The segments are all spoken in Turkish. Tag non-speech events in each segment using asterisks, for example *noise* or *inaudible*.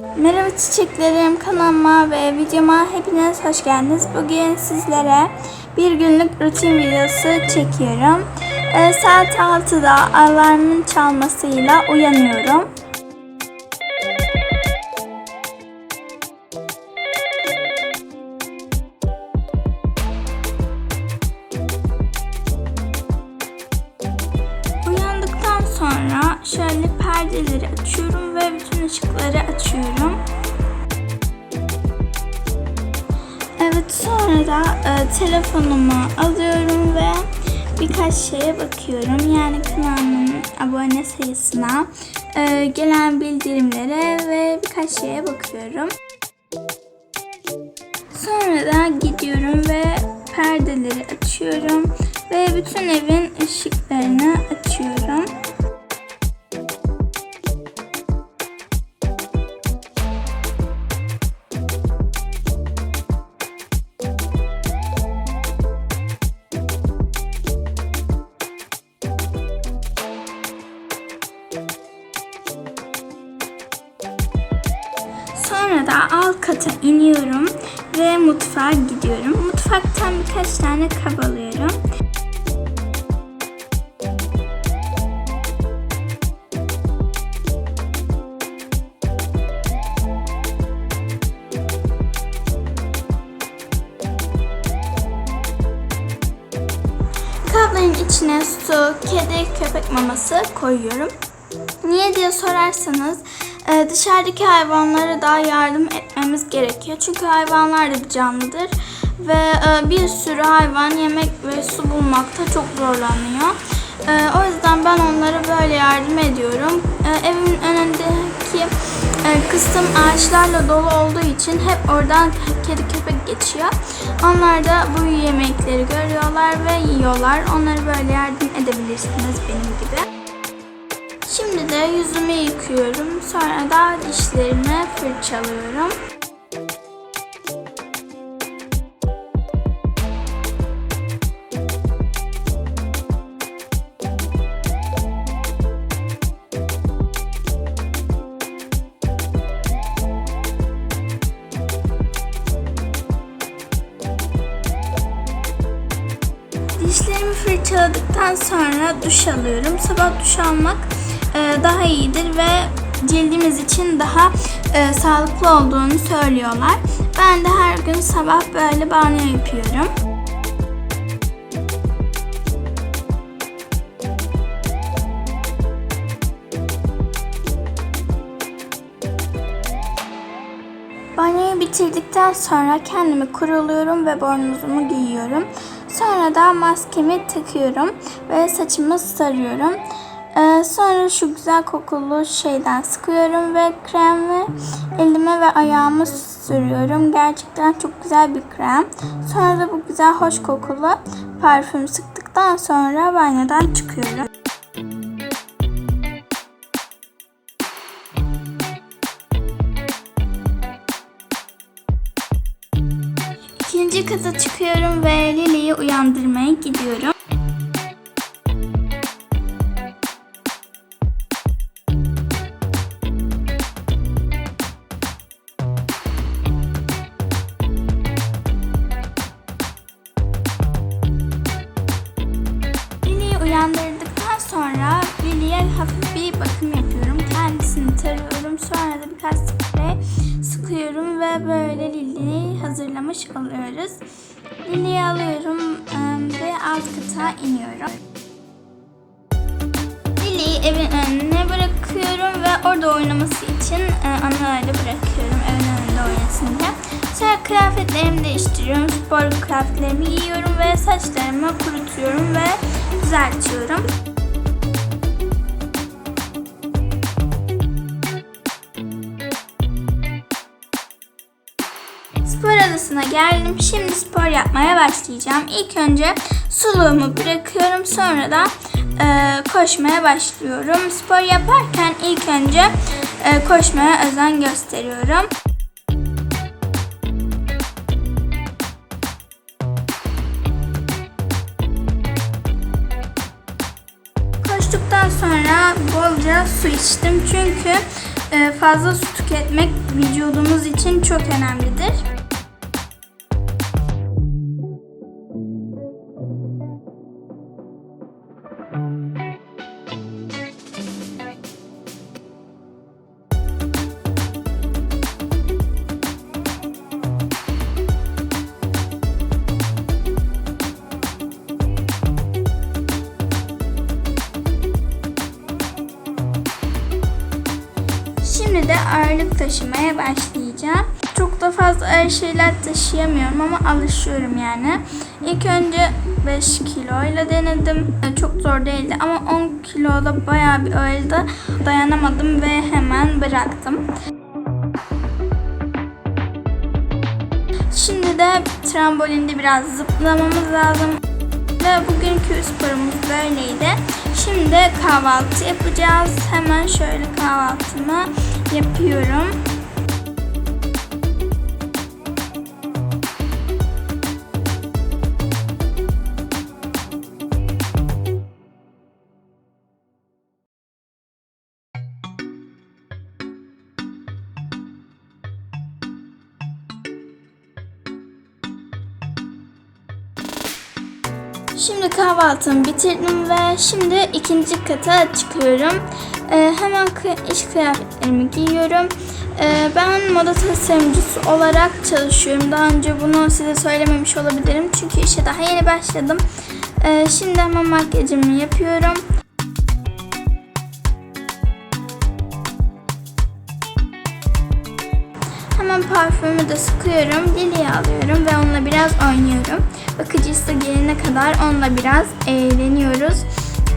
Merhaba çiçeklerim kanalıma ve videoma hepiniz hoş geldiniz. Bugün sizlere bir günlük rutin videosu çekiyorum. Ee, saat 6'da alarmın çalmasıyla uyanıyorum. Perdeleri açıyorum ve bütün ışıkları açıyorum. Evet sonra da e, telefonumu alıyorum ve birkaç şeye bakıyorum. Yani kanalımın abone sayısına, e, gelen bildirimlere ve birkaç şeye bakıyorum. Sonra da gidiyorum ve perdeleri açıyorum ve bütün evin ışıklarını açıyorum. Mutfaktan birkaç tane kab alıyorum. Kabların içine su, kedi, köpek maması koyuyorum. Niye diye sorarsanız e, dışarıdaki hayvanlara daha yardım etmemiz gerekiyor. Çünkü hayvanlar da bir canlıdır ve e, bir sürü hayvan yemek ve su bulmakta çok zorlanıyor. E, O yüzden ben onlara böyle yardım ediyorum. E, Evimin önündeki kısım ağaçlarla dolu olduğu için hep oradan kedi köpek geçiyor. Onlar da bu yemekleri görüyorlar ve yiyorlar. Onlara böyle yardım edebilirsiniz benim gibi. Şimdi de yüzümü yıkıyorum. Sonra da dişlerimi fırçalıyorum. Duş alıyorum. Sabah duş almak e, daha iyidir ve cildimiz için daha e, sağlıklı olduğunu söylüyorlar. Ben de her gün sabah böyle banyo yapıyorum. Banyoyu bitirdikten sonra kendimi kuruluyorum ve bornozumu giyiyorum. Sonra da maskemi takıyorum ve saçımı sarıyorum. Ee, sonra şu güzel kokulu şeyden sıkıyorum ve kremi elime ve ayağımı sürüyorum. Gerçekten çok güzel bir krem. Sonra da bu güzel hoş kokulu parfüm sıktıktan sonra banyodan çıkıyorum. İkinci kata çıkıyorum ve Lili'yi uyandırmaya gidiyorum. Kata iniyorum. Lili'yi evin önüne bırakıyorum ve orada oynaması için e, annelerle bırakıyorum evin önünde oynasın diye. Sonra kıyafetlerimi değiştiriyorum. Spor kıyafetlerimi giyiyorum ve saçlarımı kurutuyorum ve düzeltiyorum. Spor adasına geldim. Şimdi spor yapmaya başlayacağım. İlk önce suluğumu bırakıyorum. Sonra da e, koşmaya başlıyorum. Spor yaparken ilk önce e, koşmaya özen gösteriyorum. Koştuktan sonra bolca su içtim çünkü e, fazla su tüketmek vücudumuz için çok önemlidir. Şimdi de ağırlık taşımaya başlayacağım. Çok da fazla ağır şeyler taşıyamıyorum ama alışıyorum yani. İlk önce 5 kiloyla denedim. Çok zor değildi ama 10 kiloda bayağı bir ağırdı. Dayanamadım ve hemen bıraktım. Şimdi de trambolinde biraz zıplamamız lazım. Ve bugünkü sporumuz böyleydi. Şimdi kahvaltı yapacağız. Hemen şöyle kahvaltımı yapıyorum. Şimdi kahvaltımı bitirdim ve şimdi ikinci kata çıkıyorum. Ee, hemen iş kıyafetlerimi giyiyorum. Ee, ben moda tasarımcısı olarak çalışıyorum. Daha önce bunu size söylememiş olabilirim. Çünkü işe daha yeni başladım. Ee, şimdi hemen makyajımı yapıyorum. Hemen parfümü de sıkıyorum. Lili'yi alıyorum ve onunla biraz oynuyorum. Bakıcısı gelene kadar onunla biraz eğleniyoruz.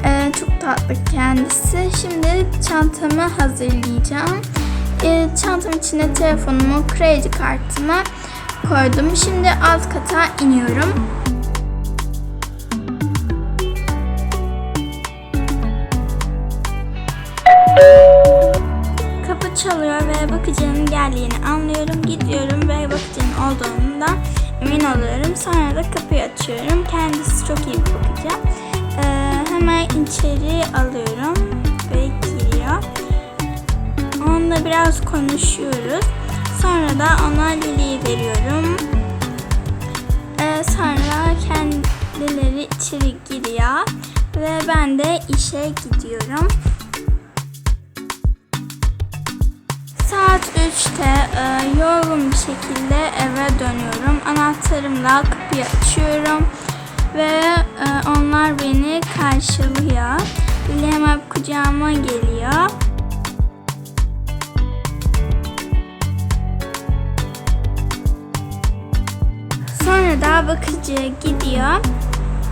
Ee, çok tatlı kendisi. Şimdi çantamı hazırlayacağım. Ee, çantam içine telefonumu, kredi kartımı koydum. Şimdi alt kata iniyorum. Kapı çalıyor ve bakıcının geldiğini anlıyorum. Gidiyorum ve bakıcının olduğundan emin oluyorum. Sonra da kapıyı açıyorum. Kendisi çok iyi bir bakıcı. Ee, hemen içeri alıyorum ve giriyor. Onunla biraz konuşuyoruz. Sonra da ona Lili'yi veriyorum. Ee, sonra kendileri içeri giriyor ve ben de işe gidiyorum. Saat 3'te e, yorgun bir şekilde. Anahtarımla kapıyı açıyorum ve e, onlar beni karşılıyor. Lili hemen kucağıma geliyor. Sonra da bakıcı gidiyor.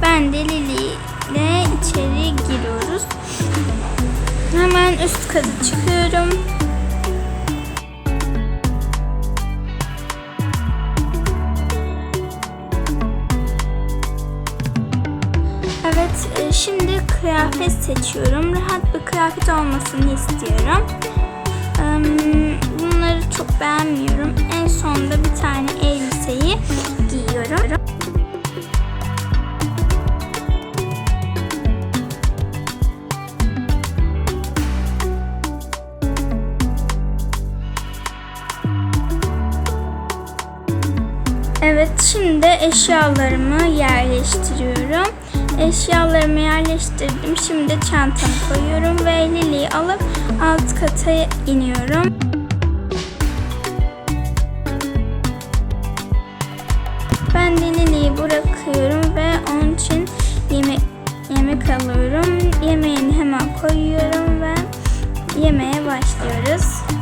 Ben de Lili ile içeri giriyoruz. Hemen üst kata çıkıyorum. Kıyafet seçiyorum. Rahat bir kıyafet olmasını istiyorum. Bunları çok beğenmiyorum. En sonunda bir tane elbiseyi giyiyorum. Evet, şimdi eşyalarımı yerleştiriyorum. Eşyalarımı yerleştirdim. Şimdi çantamı koyuyorum ve Lili'yi alıp alt kata iniyorum. Ben de Lili'yi bırakıyorum ve onun için yemek yemek alıyorum. Yemeğini hemen koyuyorum ve yemeğe başlıyoruz.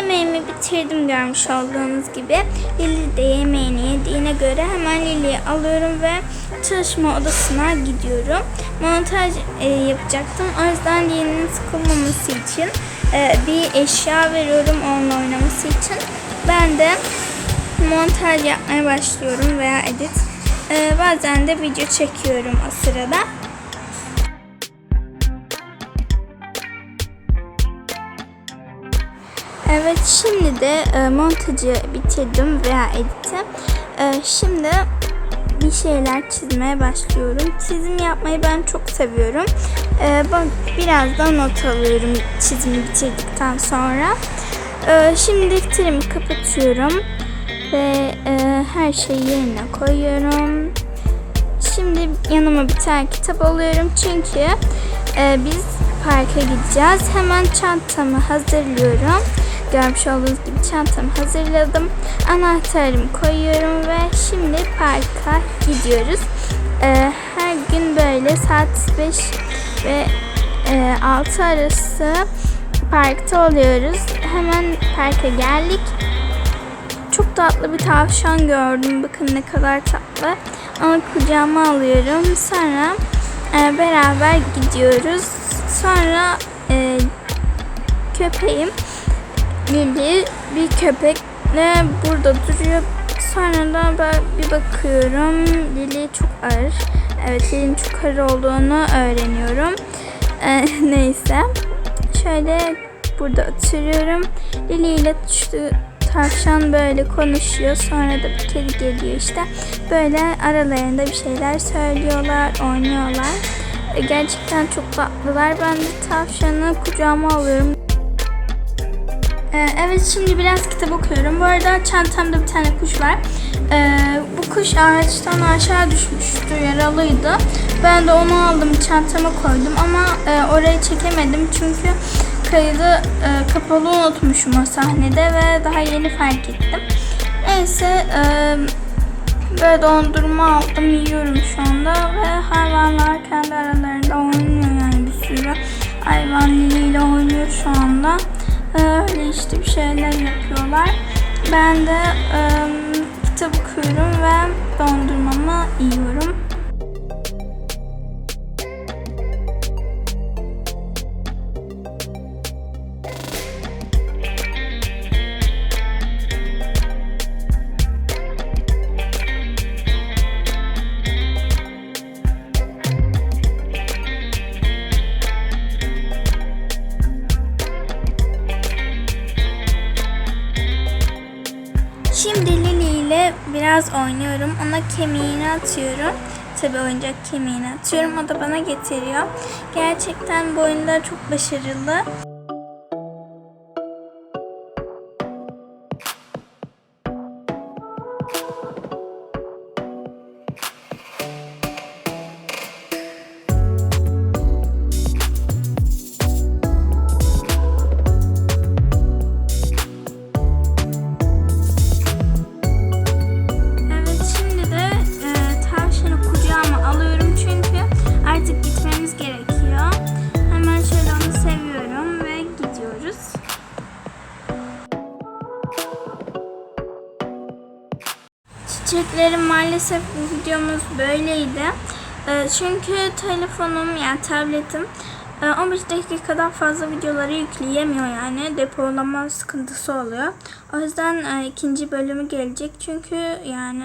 Yemeğimi bitirdim görmüş olduğunuz gibi. Lili de yemeğini yediğine göre hemen Lili'yi alıyorum ve çalışma odasına gidiyorum. Montaj e, yapacaktım. O yüzden Lili'nin sıkılmaması için e, bir eşya veriyorum onunla oynaması için. Ben de montaj yapmaya başlıyorum veya edit. E, bazen de video çekiyorum o sırada. Evet şimdi de e, montajı bitirdim veya editi. E, şimdi bir şeyler çizmeye başlıyorum. Çizim yapmayı ben çok seviyorum. E, bak birazdan not alıyorum çizimi bitirdikten sonra. E, şimdi defterimi kapatıyorum ve e, her şeyi yerine koyuyorum. Şimdi yanıma bir tane kitap alıyorum çünkü e, biz parka gideceğiz. Hemen çantamı hazırlıyorum. Görmüş olduğunuz gibi çantamı hazırladım. Anahtarımı koyuyorum ve şimdi parka gidiyoruz. E, her gün böyle saat 5 ve e, 6 arası parkta oluyoruz. Hemen parka geldik. Çok tatlı bir tavşan gördüm. Bakın ne kadar tatlı. Onu kucağıma alıyorum. Sonra e, beraber gidiyoruz. Sonra e, köpeğim Lili bir köpekle burada duruyor. Sonra da ben bir bakıyorum. Lili çok ağır. Evet Lili'nin çok ağır olduğunu öğreniyorum. *laughs* E, neyse. Şöyle burada oturuyorum. Lili ile tavşan böyle konuşuyor. Sonra da bir kedi geliyor işte. Böyle aralarında bir şeyler söylüyorlar, oynuyorlar. Gerçekten çok tatlılar. Ben de tavşanı kucağıma alıyorum. Ee, Evet şimdi biraz kitap okuyorum. Bu arada çantamda bir tane kuş var. Ee, bu kuş ağaçtan aşağı düşmüştü, yaralıydı. Ben de onu aldım, çantama koydum ama e, orayı çekemedim çünkü kaydı e, kapalı unutmuşum o sahnede ve daha yeni fark ettim. Neyse e, böyle dondurma aldım, yiyorum şu anda ve hayvanlar kendi aralarında oynuyor yani bir sürü hayvan Lili oynuyor şu anda. Ee, Öyle işte bir şeyler yapıyorlar. Ben de kitap okuyorum ve dondurmamı yiyorum. Şimdi Lili ile biraz oynuyorum. Ona kemiğini atıyorum. Tabi oyuncak kemiğini atıyorum. O da bana getiriyor. Gerçekten bu oyunda çok başarılı. Maalesef bu videomuz böyleydi. E, çünkü telefonum yani tabletim e, 15 dakikadan fazla videoları yükleyemiyor yani depolama sıkıntısı oluyor. O yüzden e, ikinci bölümü gelecek çünkü yani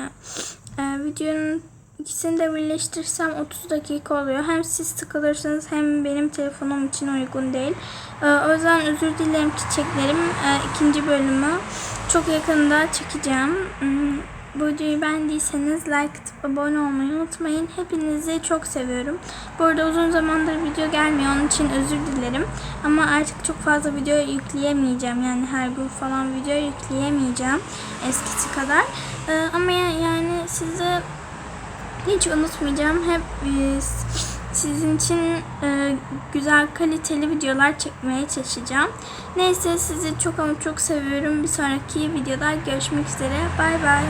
e, videonun ikisini de birleştirsem 30 dakika oluyor. Hem siz sıkılırsınız hem benim telefonum için uygun değil. E, o yüzden özür dilerim çiçeklerim. E, ikinci bölümü çok yakında çekeceğim. Bu videoyu beğendiyseniz like atıp abone olmayı unutmayın. Hepinizi çok seviyorum. Bu arada uzun zamandır video gelmiyor. Onun için özür dilerim. Ama artık çok fazla video yükleyemeyeceğim. Yani her gün falan video yükleyemeyeceğim. Eskisi kadar. Ee, ama ya- yani size hiç unutmayacağım. Hep e, sizin için e, güzel kaliteli videolar çekmeye çalışacağım. Neyse sizi çok ama çok seviyorum. Bir sonraki videoda görüşmek üzere. Bay bay.